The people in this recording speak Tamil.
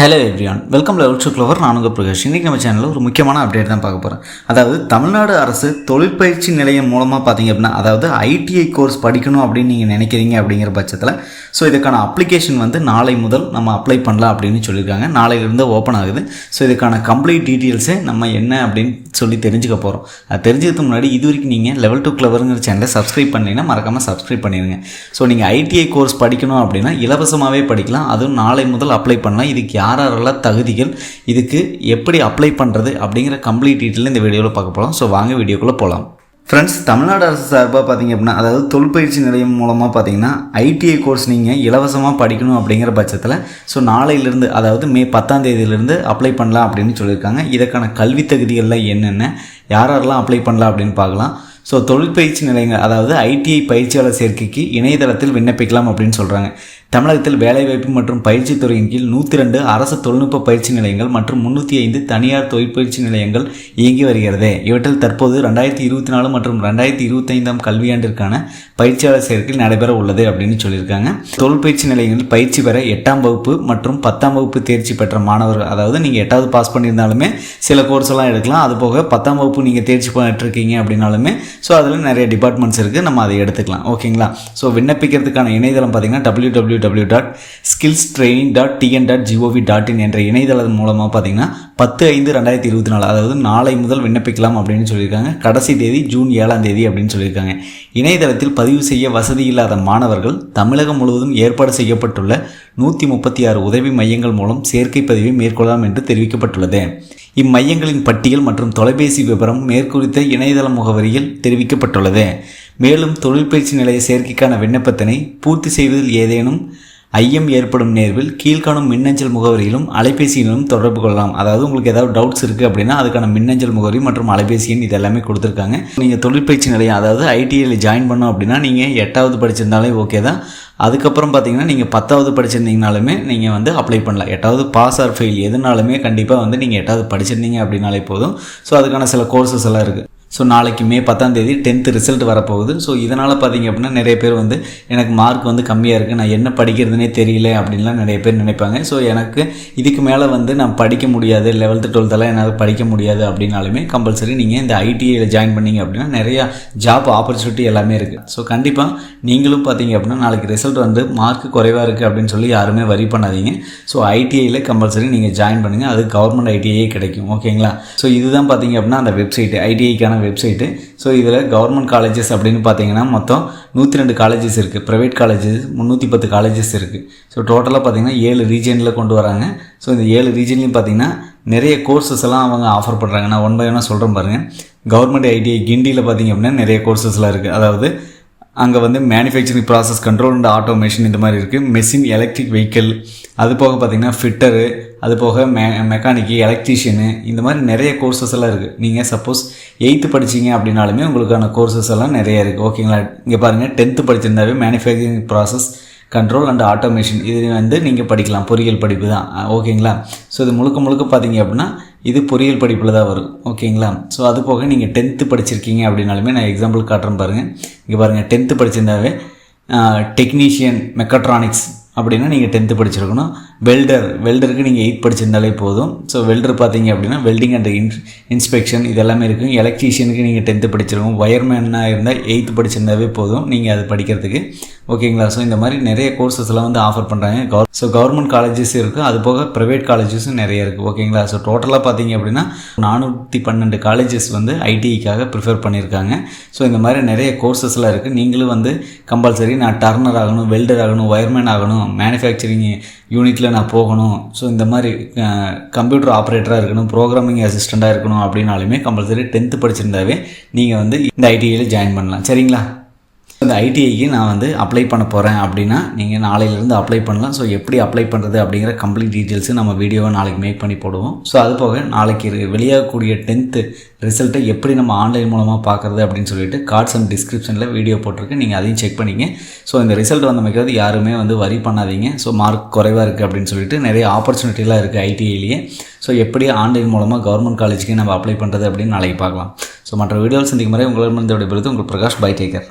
Hello everyone welcome level to clever நான் பிரகாஷ். இன்றைக்கி நம்ம சேனலில் ஒரு முக்கியமான அப்டேட் தான் பார்க்க போகிறேன் அதாவது தமிழ்நாடு அரசு தொழிற்பயிற்சி நிலையம் மூலமாக பார்த்தீங்க அப்படின்னா அதாவது ஐடிஐ கோர்ஸ் படிக்கணும் அப்படின்னு நீங்கள் நினைக்கிறீங்க அப்படிங்கிற பட்சத்தில் ஸோ இதுக்கான அப்ளிகேஷன் வந்து நாளை முதல் நம்ம அப்ளை பண்ணலாம் அப்படின்னு சொல்லியிருக்காங்க. நாளையிலிருந்து ஓப்பன் ஆகுது. ஸோ இதுக்கான கம்ப்ளீட் டீட்டெயில்ஸே நம்ம என்ன அப்படின்னு சொல்லி தெரிஞ்சுக்க போகிறோம் அது தெரிஞ்சதுக்கு முன்னாடி இது வரைக்கும் நீங்கள் லெவல் டூ க்ளவருங்கிற சேனலை சப்ஸ்கிரைப் பண்ணீங்கன்னா மறக்காமல் சப்ஸ்கிரைப் பண்ணிடுங்க. ஸோ நீங்கள் ஐடிஐ கோர்ஸ் படிக்கணும் அப்படின்னா இலவசமாகவே படிக்கலாம். அதுவும் நாளை முதல் அப்ளை பண்ணலாம். இதுக்கு யார் யாரெல்லாம் தகுதிகள் இதுக்கு எப்படி அப்ளை பண்ணுறது அப்படிங்கிற கம்ப்ளீட் டீட்டெயில் இந்த வீடியோவில் பார்க்க போகலாம் ஸோ வாங்க வீடியோக்குள்ளே போகலாம் ஃப்ரெண்ட்ஸ் தமிழ்நாடு அரசு சார்பாக பார்த்தீங்க அப்படின்னா அதாவது தொழிற்பயிற்சி நிலையம் மூலமாக பார்த்தீங்கன்னா ஐடிஐ கோர்ஸ் நீங்கள் இலவசமாக படிக்கணும் அப்படிங்கிற பட்சத்தில் ஸோ நாளையிலிருந்து அதாவது மே பத்தாம் தேதியிலிருந்து அப்ளை பண்ணலாம் அப்படின்னு சொல்லியிருக்காங்க. இதற்கான கல்வி தகுதிகள்லாம் என்னென்ன யார் யாரெல்லாம் அப்ளை பண்ணலாம் அப்படின்னு பார்க்கலாம். ஸோ தொழிற்பயிற்சி நிலையங்கள் அதாவது ஐடிஐ பயிற்சியாளர் சேர்க்கைக்கு இணையதளத்தில் விண்ணப்பிக்கலாம் அப்படின்னு சொல்கிறாங்க தமிழகத்தில் வேலைவாய்ப்பு மற்றும் பயிற்சி துறையின் கீழ் நூற்றி ரெண்டு அரசு தொழில்நுட்ப பயிற்சி நிலையங்கள் மற்றும் முன்னூற்றி ஐந்து தனியார் தொழிற்பயிற்சி நிலையங்கள் இயங்கி வருகிறது. இவற்றில் தற்போது ரெண்டாயிரத்தி இருபத்தி நாலு மற்றும் ரெண்டாயிரத்தி இருபத்தைந்தாம் கல்வியாண்டிற்கான பயிற்சியாளர் சேர்க்கை நடைபெற உள்ளது அப்படின்னு சொல்லியிருக்காங்க. தொழிற்பயிற்சி நிலையங்களில் பயிற்சி பெற எட்டாம் வகுப்பு மற்றும் பத்தாம் வகுப்பு தேர்ச்சி பெற்ற மாணவர்கள் அதாவது நீங்கள் எட்டாவது பாஸ் பண்ணியிருந்தாலுமே சில கோர்ஸ் எல்லாம் எடுக்கலாம். அது போக பத்தாம் வகுப்பு நீங்கள் தேர்ச்சி பண்ணிட்டுருக்கீங்க அப்படின்னாலுமே ஸோ அதில் நிறைய டிபார்ட்மெண்ட்ஸ் இருக்குது நம்ம அதை எடுத்துக்கலாம். ஓகேங்களா? ஸோ விண்ணப்பிக்கிறதுக்கான இணையதளம் பார்த்தீங்கன்னா W W W dot skills training dot TN dot G O V dot in என்ற இணையதளம் மூலமாக பார்த்தீங்கன்னா பத்து ஐந்து ரெண்டாயிரத்தி இருபத்தி நாலு அதாவது நாளை முதல் விண்ணப்பிக்கலாம் அப்படின்னு சொல்லியிருக்காங்க. கடைசி தேதி ஜூன் ஏழாம் தேதி அப்படின்னு சொல்லியிருக்காங்க. இணையதளத்தில் பதிவு செய்ய வசதி இல்லாத மாணவர்கள் தமிழகம் முழுவதும் ஏற்பாடு செய்யப்பட்டுள்ள நூற்றி முப்பத்தி ஆறு உதவி மையங்கள் மூலம் சேர்க்கை பதிவை மேற்கொள்ளலாம் என்று தெரிவிக்கப்பட்டுள்ளது. இம்மையங்களின் பட்டியல் மற்றும் தொலைபேசி விவரம் மேற்குறித்த இணையதள முகவரியில் தெரிவிக்கப்பட்டுள்ளது. மேலும் தொழிற்பயிற்சி நிலைய சேர்க்கைக்கான விண்ணப்பத்தினை பூர்த்தி செய்வதில் ஏதேனும் ஐயம் ஏற்படும் நேர்வில் கீழ்காணும் மின்னஞ்சல் முகவரியிலும் அலைபேசியிலும் தொடர்பு கொள்ளலாம். அதாவது உங்களுக்கு ஏதாவது டவுட்ஸ் இருக்குது அப்படின்னா அதுக்கான மின்னஞ்சல் முகவரி மற்றும் அலைபேசி எண் இது எல்லாமே கொடுத்துருக்காங்க. நீங்கள் தொழிற்பயிற்சி நிலையம் அதாவது ஐடிஐயில் ஜாயின் பண்ணோம் அப்படின்னா நீங்கள் எட்டாவது படிச்சிருந்தாலே ஓகே தான். அதுக்கப்புறம் பார்த்தீங்கன்னா நீங்கள் பத்தாவது படிச்சிருந்தீங்கனாலுமே நீங்கள் வந்து அப்ளை பண்ணலாம். எட்டாவது பாஸ் ஆர் ஃபெயில் எதுனாலுமே கண்டிப்பாக வந்து நீங்கள் எட்டாவது படிச்சிருந்தீங்க அப்படின்னாலே போதும். ஸோ அதுக்கான சில கோர்சஸ் எல்லாம் இருக்குது ஸோ நாளைக்கு மே பத்தாம் தேதி டென்த்து ரிசல்ட் வரப்போகுது ஸோ இதனால் பார்த்தீங்க அப்படின்னா நிறைய பேர் வந்து எனக்கு மார்க் வந்து கம்மியாக இருக்குது நான் என்ன படிக்கிறதுனே தெரியல அப்படின்லாம் நிறைய பேர் நினைப்பாங்க. ஸோ எனக்கு இதுக்கு மேலே வந்து நான் படிக்க முடியாது. லெவல்த்து டுவெல்த்தெல்லாம் என்னால் படிக்க முடியாது அப்படின்னாலுமே கம்பல்சரி நீங்கள் இந்த ஐடிஐயில் ஜாயின் பண்ணிங்க அப்படின்னா நிறையா ஜாப் ஆப்பர்ச்சுனிட்டி எல்லாமே இருக்குது ஸோ கண்டிப்பாக நீங்களும் பார்த்தீங்க அப்படின்னா நாளைக்கு ரிசல்ட் வந்து மார்க் குறைவாக இருக்குது அப்படின்னு சொல்லி யாருமே வரி பண்ணாதீங்க. ஸோ ஐடிஐயில் கம்பல்சரி நீங்கள் ஜாயின் பண்ணுங்கள் அது கவர்மெண்ட் ஐடிஐயே கிடைக்கும். ஓகேங்களா ஸோ இதுதான் பார்த்தீங்க அப்படின்னா அந்த வெப்சைட் ஐடிஐக்கான வெப்சைட்டு ஸோ இதில் கவர்மெண்ட் காலேஜஸ் அப்படின்னு பார்த்தீங்கன்னா மொத்தம் நூற்றி ரெண்டு காலேஜஸ் இருக்குது ப்ரைவேட் காலேஜஸ் முந்நூற்றி பத்து காலேஜஸ் இருக்குது ஸோ டோட்டலாக பார்த்தீங்கன்னா ஏழு ரீஜனில் கொண்டு வராங்க. ஸோ இந்த ஏழு ரீஜன்லையும் பார்த்தீங்கன்னா நிறைய கோர்சஸ் எல்லாம் அவங்க ஆஃபர் பண்ணுறாங்க நான் ஒன் பை ஒன்னாக சொல்கிறேன் பாருங்கள் கவர்மெண்ட் ஐடிஐ கிண்டியில் பார்த்தீங்க அப்படின்னா நிறைய கோர்சஸ்லாம் இருக்குது அதாவது அங்கே வந்து manufacturing process control and automation இந்த மாதிரி இருக்குது மெஷின் எலக்ட்ரிக் வெஹிக்கிள் அது போக பார்த்திங்கன்னா ஃபிட்டரு அது போக மெ மெக்கானிக்கு எலக்ட்ரீஷியனு இந்த மாதிரி நிறைய கோர்சஸ் எல்லாம் இருக்குது நீங்கள் சப்போஸ் எயித்து படிச்சிங்க அப்படின்னாலுமே உங்களுக்கான கோர்சஸ் எல்லாம் நிறைய இருக்குது ஓகேங்களா இங்கே பாருங்கள் tenth படிச்சிருந்தாவே manufacturing process control and automation இது வந்து நீங்கள் படிக்கலாம். பொறியியல் படிப்பு தான். ஓகேங்களா? ஸோ இது முழுக்க முழுக்க பார்த்தீங்க அப்படின்னா இது பொறியியல் படிப்பில் தான் வரும். ஓகேங்களா? ஸோ அது போக நீங்கள் டென்த்து படிச்சிருக்கீங்க அப்படின்னாலுமே நான் எக்ஸாம்பிள் காட்டுறேன் பாருங்கள் இங்கே பாருங்கள் டென்த்து படிச்சிருந்தாவே டெக்னீஷியன் மெக்கட்ரானிக்ஸ் அப்படின்னா நீங்கள் டென்த்து படிச்சிருக்கணும். வெல்டர் வெல்டருக்கு நீங்கள் எயிட் படிச்சிருந்தாலே போதும். ஸோ வெல்டர் பார்த்தீங்க அப்படின்னா வெல்டிங் அண்ட் இன் இன்ஸ்பெக்ஷன் இதெல்லாமே இருக்கும். எலக்ட்ரீஷியனுக்கு நீங்கள் டென்த்து படிச்சிருக்கோம் ஒயர்மேனாக இருந்தால் எயித்து படிச்சிருந்தாவே போதும். நீங்கள் அது படிக்கிறதுக்கு. ஓகேங்களா? ஸோ இந்த மாதிரி நிறைய கோர்சஸ்லாம் வந்து ஆஃபர் பண்ணுறாங்க கவர் ஸோ கவர்மெண்ட் காலேஜஸ் இருக்குது அது போக ப்ரைவேட் காலேஜஸும் நிறைய இருக்குது ஓகேங்களா? ஸோ டோட்டலாக பார்த்தீங்க அப்படின்னா நானூற்றி பன்னெண்டு காலேஜஸ் வந்து ஐடிஐக்காக ப்ரிஃபர் பண்ணியிருக்காங்க ஸோ இந்த மாதிரி நிறைய கோர்சஸ்லாம் இருக்குது நீங்களும் வந்து கம்பல்சரி நான் டர்னர் ஆகணும் வெல்டர் ஆகணும் ஒயர்மேன் ஆகணும் மேனுஃபேக்சரிங் யூனிட்டில் நான் போகணும். ஸோ இந்த மாதிரி கம்ப்யூட்டர் ஆப்ரேட்டராக இருக்கணும் ப்ரோக்ராமிங் அசிஸ்டண்ட்டாக இருக்கணும் அப்படின்னாலுமே கம்பல்சரி டென்த்து படிச்சிருந்தாவே நீங்கள் வந்து இந்த ஐடிஐயில் ஜாயின் பண்ணலாம். சரிங்களா? இந்த ஐடிஐக்கு நான் வந்து அப்ளை பண்ண போகிறேன் அப்படின்னா நீங்கள் நாளையிலேருந்து அப்ளை பண்ணலாம். ஸோ எப்படி அப்ளை பண்ணுறது அப்படிங்கிற கம்ப்ளீட் டீட்டெயில்ஸு நம்ம வீடியோவை நாளைக்கு மேக் பண்ணி போடுவோம். ஸோ அது போக நாளைக்கு வெளியாகக்கூடிய டென்த்து ரிசல்ட்டை எப்படி நம்ம ஆன்லைன் மூலமாக பார்க்குறது அப்படின்னு சொல்லிட்டு கார்ட்ஸ் அண்ட் டிஸ்கிரிப்ஷனில் வீடியோ போட்டிருக்கு. நீங்கள் அதையும் செக் பண்ணிங்க. ஸோ இந்த ரிசல்ட் வந்த மிக்கிறது யாருமே வந்து வரி பண்ணாதீங்க. ஸோ மார்க் குறைவாக இருக்குது அப்படின்னு சொல்லிட்டு நிறைய ஆப்பர்ச்சுனிட்டிலாம் இருக்குது ஐடிஐலேயே ஸோ எப்படி ஆன்லைன் மூலமாக கவர்மெண்ட் காலேஜுக்கு நம்ம அப்ளை பண்ணுறது அப்படின்னு நாளைக்கு பார்க்கலாம். ஸோ மற்ற வீடியோவில் சந்திக்கும் முறை உங்களிடமிருந்து விடைபெறுது உங்கள் பிரகாஷ் பை டேக்கர்